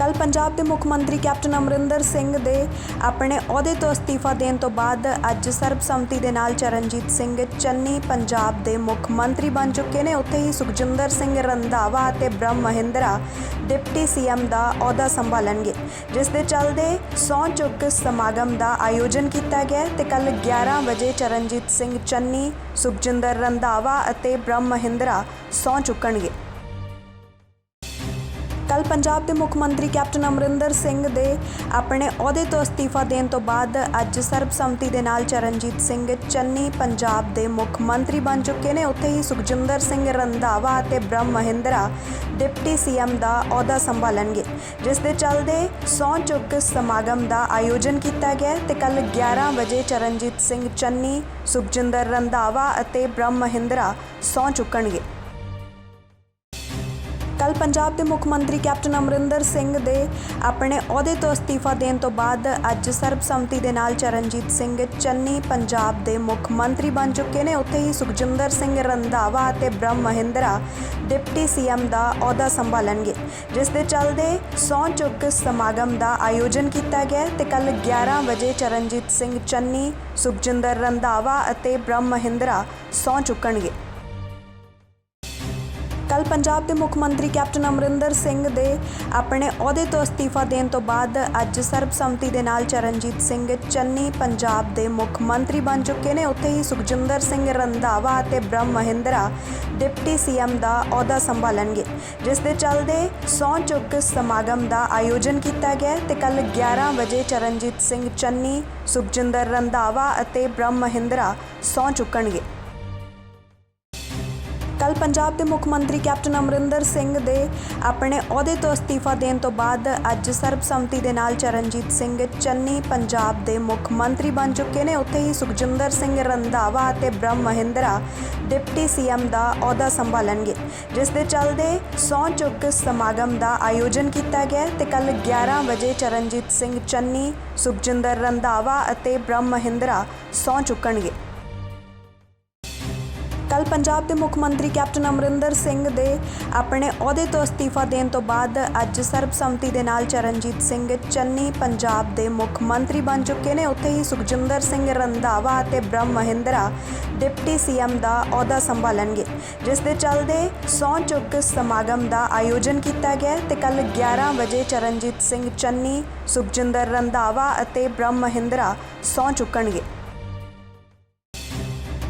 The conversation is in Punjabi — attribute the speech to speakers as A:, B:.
A: ਕੱਲ ਪੰਜਾਬ ਦੇ ਮੁੱਖ ਮੰਤਰੀ ਕੈਪਟਨ ਅਮਰਿੰਦਰ ਸਿੰਘ ਦੇ ਆਪਣੇ ਅਹੁਦੇ ਤੋਂ ਅਸਤੀਫਾ ਦੇਣ ਤੋਂ ਬਾਅਦ ਅੱਜ ਸਰਬਸੰਮਤੀ ਦੇ ਨਾਲ ਚਰਨਜੀਤ ਸਿੰਘ ਚੰਨੀ ਪੰਜਾਬ ਦੇ ਮੁੱਖ ਮੰਤਰੀ ਬਣ ਚੁੱਕੇ ਨੇ। ਉੱਥੇ ਹੀ ਸੁਖਜਿੰਦਰ ਸਿੰਘ ਰੰਧਾਵਾ ਅਤੇ ਬ੍ਰਹਮ ਮਹਿੰਦਰਾ ਡਿਪਟੀ ਸੀਐਮ ਦਾ ਅਹੁਦਾ ਸੰਭਾਲਣਗੇ, ਜਿਸ ਦੇ ਚੱਲਦੇ ਸਹੁੰ ਚੁੱਕ ਸਮਾਗਮ ਦਾ ਆਯੋਜਨ ਕੀਤਾ ਗਿਆ ਹੈ ਤੇ ਕੱਲ 11 ਵਜੇ ਚਰਨਜੀਤ ਸਿੰਘ ਚੰਨੀ, ਸੁਖਜਿੰਦਰ ਰੰਧਾਵਾ ਅਤੇ ਬ੍ਰਹਮ ਮਹਿੰਦਰਾ ਸਹੁੰ ਚੁੱਕਣਗੇ। ਕੱਲ ਪੰਜਾਬ ਦੇ ਮੁੱਖ ਮੰਤਰੀ ਕੈਪਟਨ ਅਮਰਿੰਦਰ ਸਿੰਘ ਦੇ ਆਪਣੇ ਅਹੁਦੇ ਤੋਂ ਅਸਤੀਫਾ ਦੇਣ ਤੋਂ ਬਾਅਦ ਅੱਜ ਸਰਬਸੰਮਤੀ ਦੇ ਨਾਲ ਚਰਨਜੀਤ ਸਿੰਘ ਚੰਨੀ ਪੰਜਾਬ ਦੇ ਮੁੱਖ ਮੰਤਰੀ ਬਣ ਚੁੱਕੇ ਨੇ। ਉੱਥੇ ਹੀ ਸੁਖਜਿੰਦਰ ਸਿੰਘ ਰੰਧਾਵਾ ਅਤੇ ਬ੍ਰਹਮ ਮਹਿੰਦਰਾ ਡਿਪਟੀ ਸੀਐਮ ਦਾ ਅਹੁਦਾ ਸੰਭਾਲਣਗੇ, ਜਿਸ ਦੇ ਚੱਲਦੇ ਸਹੁੰ ਚੁੱਕ ਸਮਾਗਮ ਦਾ ਆਯੋਜਨ ਕੀਤਾ ਗਿਆ ਹੈ ਤੇ ਕੱਲ 11 ਵਜੇ ਚਰਨਜੀਤ ਸਿੰਘ ਚੰਨੀ, ਸੁਖਜਿੰਦਰ ਰੰਧਾਵਾ ਅਤੇ ਬ੍ਰਹਮ ਮਹਿੰਦਰਾ ਸਹੁੰ ਚੁੱਕਣਗੇ। ਕੱਲ ਪੰਜਾਬ ਦੇ ਮੁੱਖ ਮੰਤਰੀ ਕੈਪਟਨ ਅਮਰਿੰਦਰ ਸਿੰਘ ਦੇ ਆਪਣੇ ਅਹੁਦੇ ਤੋਂ ਅਸਤੀਫਾ ਦੇਣ ਤੋਂ ਬਾਅਦ ਅੱਜ ਸਰਬਸੰਮਤੀ ਦੇ ਨਾਲ ਚਰਨਜੀਤ ਸਿੰਘ ਚੰਨੀ ਪੰਜਾਬ ਦੇ ਮੁੱਖ ਮੰਤਰੀ ਬਣ ਚੁੱਕੇ ਨੇ। ਉੱਥੇ ਹੀ ਸੁਖਜਿੰਦਰ ਸਿੰਘ ਰੰਧਾਵਾ ਅਤੇ ਬ੍ਰਹਮ ਮਹਿੰਦਰਾ ਡਿਪਟੀ ਸੀਐਮ ਦਾ ਅਹੁਦਾ ਸੰਭਾਲਣਗੇ, ਜਿਸ ਦੇ ਚੱਲਦੇ ਸਹੁੰ ਚੁੱਕ ਸਮਾਗਮ ਦਾ ਆਯੋਜਨ ਕੀਤਾ ਗਿਆ ਹੈ ਤੇ ਕੱਲ 11 ਵਜੇ ਚਰਨਜੀਤ ਸਿੰਘ ਚੰਨੀ, ਸੁਖਜਿੰਦਰ ਰੰਧਾਵਾ ਅਤੇ ਬ੍ਰਹਮ ਮਹਿੰਦਰਾ ਸਹੁੰ ਚੁੱਕਣਗੇ। ਕੱਲ ਪੰਜਾਬ ਦੇ ਮੁੱਖ ਮੰਤਰੀ ਕੈਪਟਨ ਅਮਰਿੰਦਰ ਸਿੰਘ ਦੇ ਆਪਣੇ ਅਹੁਦੇ ਤੋਂ ਅਸਤੀਫਾ ਦੇਣ ਤੋਂ ਬਾਅਦ ਅੱਜ ਸਰਬਸੰਮਤੀ ਦੇ ਨਾਲ ਚਰਨਜੀਤ ਸਿੰਘ ਚੰਨੀ ਪੰਜਾਬ ਦੇ ਮੁੱਖ ਮੰਤਰੀ ਬਣ ਚੁੱਕੇ ਨੇ। ਉੱਥੇ ਹੀ ਸੁਖਜਿੰਦਰ ਸਿੰਘ ਰੰਧਾਵਾ ਅਤੇ ਬ੍ਰਹਮ ਮਹਿੰਦਰਾ ਡਿਪਟੀ ਸੀਐਮ ਦਾ ਅਹੁਦਾ ਸੰਭਾਲਣਗੇ, ਜਿਸ ਦੇ ਚੱਲਦੇ ਸਹੁੰ ਚੁੱਕ ਸਮਾਗਮ ਦਾ ਆਯੋਜਨ ਕੀਤਾ ਗਿਆ ਹੈ ਤੇ ਕੱਲ 11 ਵਜੇ ਚਰਨਜੀਤ ਸਿੰਘ ਚੰਨੀ, ਸੁਖਜਿੰਦਰ ਰੰਧਾਵਾ ਅਤੇ ਬ੍ਰਹਮ ਮਹਿੰਦਰਾ ਸਹੁੰ ਚੁੱਕਣਗੇ। ਕੱਲ ਪੰਜਾਬ ਦੇ ਮੁੱਖ ਮੰਤਰੀ ਕੈਪਟਨ ਅਮਰਿੰਦਰ ਸਿੰਘ ਦੇ ਆਪਣੇ ਅਹੁਦੇ ਤੋਂ ਅਸਤੀਫਾ ਦੇਣ ਤੋਂ ਬਾਅਦ ਅੱਜ ਸਰਬਸੰਮਤੀ ਦੇ ਨਾਲ ਚਰਨਜੀਤ ਸਿੰਘ ਚੰਨੀ ਪੰਜਾਬ ਦੇ ਮੁੱਖ ਮੰਤਰੀ ਬਣ ਚੁੱਕੇ ਨੇ। ਉੱਥੇ ਹੀ ਸੁਖਜਿੰਦਰ ਸਿੰਘ ਰੰਧਾਵਾ ਅਤੇ ਬ੍ਰਹਮ ਮਹਿੰਦਰਾ ਡਿਪਟੀ ਸੀਐਮ ਦਾ ਅਹੁਦਾ ਸੰਭਾਲਣਗੇ, ਜਿਸ ਦੇ ਚੱਲਦੇ ਸਹੁੰ ਚੁੱਕ ਸਮਾਗਮ ਦਾ ਆਯੋਜਨ ਕੀਤਾ ਗਿਆ ਹੈ ਤੇ ਕੱਲ 11 ਵਜੇ ਚਰਨਜੀਤ ਸਿੰਘ ਚੰਨੀ, ਸੁਖਜਿੰਦਰ ਰੰਧਾਵਾ ਅਤੇ ਬ੍ਰਹਮ ਮਹਿੰਦਰਾ ਸਹੁੰ ਚੁੱਕਣਗੇ। ਕੱਲ ਪੰਜਾਬ ਦੇ ਮੁੱਖ ਮੰਤਰੀ ਕੈਪਟਨ ਅਮਰਿੰਦਰ ਸਿੰਘ ਦੇ ਆਪਣੇ ਅਹੁਦੇ ਤੋਂ ਅਸਤੀਫਾ ਦੇਣ ਤੋਂ ਬਾਅਦ ਅੱਜ ਸਰਬਸੰਮਤੀ ਦੇ ਨਾਲ ਚਰਨਜੀਤ ਸਿੰਘ ਚੰਨੀ ਪੰਜਾਬ ਦੇ ਮੁੱਖ ਮੰਤਰੀ ਬਣ ਚੁੱਕੇ ਨੇ। ਉੱਥੇ ਹੀ ਸੁਖਜਿੰਦਰ ਸਿੰਘ ਰੰਧਾਵਾ ਅਤੇ ਬ੍ਰਹਮ ਮਹਿੰਦਰਾ ਡਿਪਟੀ ਸੀਐਮ ਦਾ ਅਹੁਦਾ ਸੰਭਾਲਣਗੇ, ਜਿਸ ਦੇ ਚੱਲਦੇ ਸਹੁੰ ਚੁੱਕ ਸਮਾਗਮ ਦਾ ਆਯੋਜਨ ਕੀਤਾ ਗਿਆ ਹੈ ਤੇ ਕੱਲ 11 ਵਜੇ ਚਰਨਜੀਤ ਸਿੰਘ ਚੰਨੀ, ਸੁਖਜਿੰਦਰ ਰੰਧਾਵਾ ਅਤੇ ਬ੍ਰਹਮ ਮਹਿੰਦਰਾ ਸਹੁੰ ਚੁੱਕਣਗੇ।